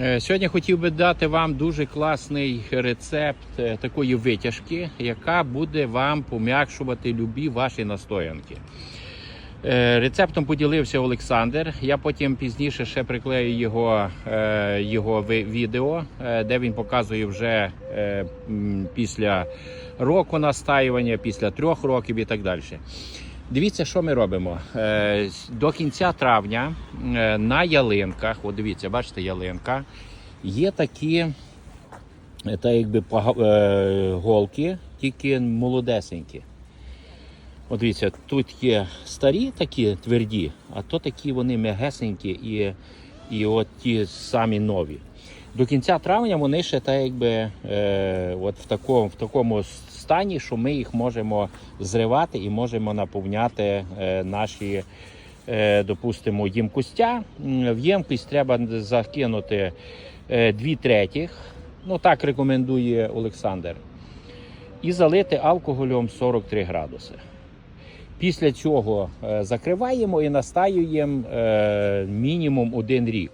Е, Сьогодні хотів би дати вам дуже класний рецепт е, такої витяжки, яка буде вам пом'якшувати любі ваші настоянки. Е, Рецептом поділився Олександр. Я потім пізніше ще приклею його, його відео, де він показує вже після року настаювання, після трьох років і так далі. Дивіться, що ми робимо. Е, До кінця травня е, на ялинках, от дивіться, бачите, ялинка, є такі е, та якби голки, тільки молодесенькі. От дивіться, тут є старі такі тверді, а то такі вони м'ягесенькі і, і от ті самі нові. До кінця травня вони ще так якби е, от в такому, в такому стані, що ми їх можемо зривати і можемо наповняти е, наші, е, допустимо, ємкостя. В ємкість треба закинути е, дві третіх. Ну так рекомендує Олександр. І залити алкоголем 43 градуси. Після цього е, закриваємо і настаюємо е, мінімум один рік.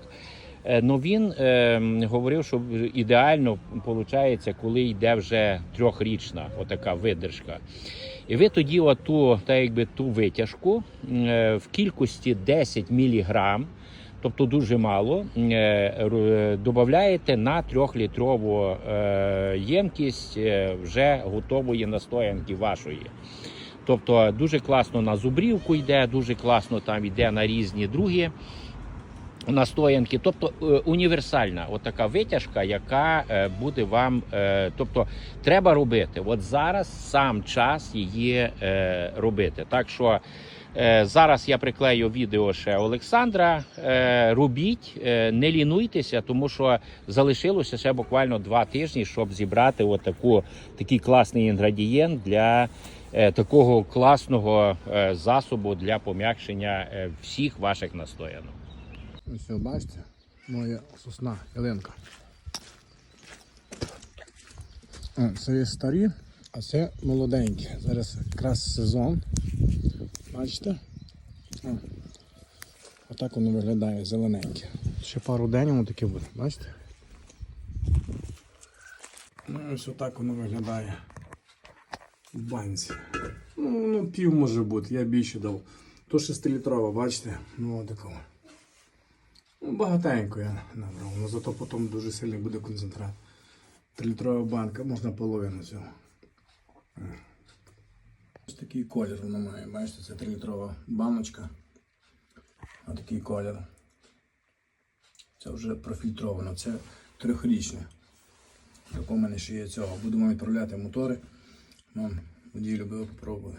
Е, Ну він е, говорив, що ідеально виходить, коли йде вже трьохрічна отака видержка. І ви тоді оту, та якби ту витяжку е, в кількості 10 мг, тобто дуже мало, е, додаєте на трьохлітрову е, ємкість е, вже готової настоянки вашої. Тобто дуже класно на зубрівку йде, дуже класно там йде на різні другі настоянки. Тобто е, універсальна отака витяжка, яка е, буде вам. е, Тобто треба робити. От зараз сам час її робити. Так що зараз я приклею відео ще Олександра. Робіть, не лінуйтеся, тому що залишилося ще буквально два тижні, щоб зібрати отаку, такий класний інгредієнт для такого класного засобу для пом'якшення всіх ваших настоянок. Ось, бачите, моя сосна ялинка. Це є старі, а це молоденькі. Зараз якраз сезон. Бачите? Отак воно виглядає зелененьке. Ще пару день воно таке буде, бачите? Ну ось отак воно виглядає в банці. Ну, ну пів може бути, я більше дав. То 6-літрова, бачите? Ну такого. Ну, багатенько я набрав, але зато потім дуже сильний буде концентрат. Трилітрова банка, можна половину цього. Ось такий колір воно має. Бачите, це трилітрова баночка. Ось такий колір. Це вже профільтровано, це трьохрічне. Так у мене ще є цього. Будемо відправляти мотори. Водій любив попробувати.